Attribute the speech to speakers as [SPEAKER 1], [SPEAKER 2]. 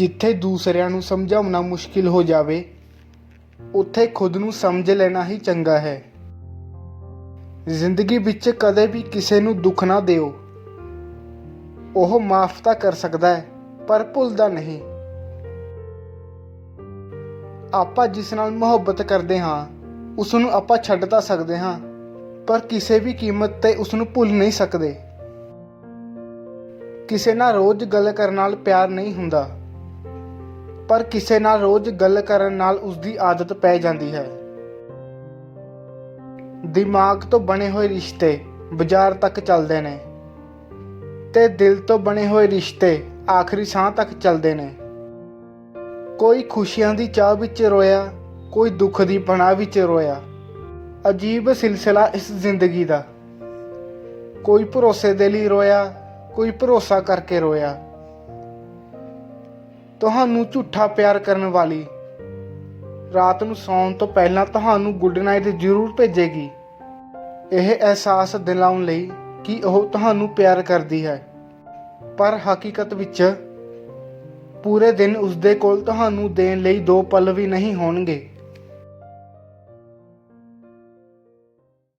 [SPEAKER 1] ਜਿੱਥੇ ਦੂਸਰਿਆਂ ਨੂੰ ਸਮਝਾਉਣਾ ਮੁਸ਼ਕਿਲ ਹੋ ਜਾਵੇ, ਉੱਥੇ ਖੁਦ ਨੂੰ ਸਮਝ ਲੈਣਾ ਹੀ ਚੰਗਾ ਹੈ। ਜ਼ਿੰਦਗੀ ਵਿੱਚ ਕਦੇ ਵੀ ਕਿਸੇ ਨੂੰ ਦੁੱਖ ਨਾ ਦਿਓ। ਉਹ ਮਾਫ ਤਾਂ ਕਰ ਸਕਦਾ ਹੈ, ਪਰ ਭੁੱਲਦਾ ਨਹੀਂ। ਆਪਾਂ ਜਿਸ ਨਾਲ ਮੁਹੱਬਤ ਕਰਦੇ ਹਾਂ, ਉਸ ਨੂੰ ਆਪਾਂ ਛੱਡ ਤਾਂ ਸਕਦੇ ਹਾਂ, ਪਰ ਕਿਸੇ ਵੀ ਕੀਮਤ ਤੇ ਉਸ ਨੂੰ ਭੁੱਲ ਨਹੀਂ ਸਕਦੇ। ਕਿਸੇ ਨਾਲ ਰੋਜ਼ ਗੱਲ ਕਰਨ ਨਾਲ ਪਿਆਰ ਨਹੀਂ ਹੁੰਦਾ। ਪਰ ਕਿਸੇ ਨਾਲ ਰੋਜ਼ ਗੱਲ ਕਰਨ ਨਾਲ ਉਸ ਦੀ ਆਦਤ ਪੈ ਜਾਂਦੀ ਹੈ। ਦਿਮਾਗ ਤੋਂ ਬਣੇ ਹੋਏ ਰਿਸ਼ਤੇ ਬਾਜ਼ਾਰ ਤੱਕ ਚੱਲਦੇ ਨੇ ਤੇ ਦਿਲ ਤੋਂ ਬਣੇ ਹੋਏ ਰਿਸ਼ਤੇ ਆਖਰੀ ਸਾਹ ਤੱਕ ਚੱਲਦੇ ਨੇ। ਕੋਈ ਖੁਸ਼ੀਆਂ ਦੀ ਚਾਹ ਵਿੱਚ ਰੋਇਆ, ਕੋਈ ਦੁੱਖ ਦੀ ਪਨਾਹ ਵਿੱਚ ਰੋਇਆ। ਅਜੀਬ ਸਿਲਸਿਲਾ ਇਸ ਜ਼ਿੰਦਗੀ ਦਾ। ਕੋਈ ਭਰੋਸੇ ਦੇ ਲਈ ਰੋਇਆ, ਕੋਈ ਭਰੋਸਾ ਕਰਕੇ ਰੋਇਆ। ਤੁਹਾਨੂੰ ਝੂਠਾ ਪਿਆਰ ਕਰਨ ਵਾਲੀ। ਰਾਤ ਨੂੰ ਸੌਣ ਤੋਂ ਪਹਿਲਾਂ ਤੁਹਾਨੂੰ ਗੁੱਡ ਨਾਈਟ ਜ਼ਰੂਰ ਭੇਜੇਗੀ। ਇਹ ਅਹਿਸਾਸ ਦਿਲਾਉਣ ਲਈ ਕਿ ਉਹ ਤੁਹਾਨੂੰ ਪਿਆਰ ਕਰਦੀ ਹੈ। ਪਰ ਹਕੀਕਤ ਵਿੱਚ ਪੂਰੇ ਦਿਨ ਉਸਦੇ ਕੋਲ ਤੁਹਾਨੂੰ ਦੇਣ ਲਈ ਦੋ ਪਲ ਵੀ ਨਹੀਂ ਹੋਣਗੇ।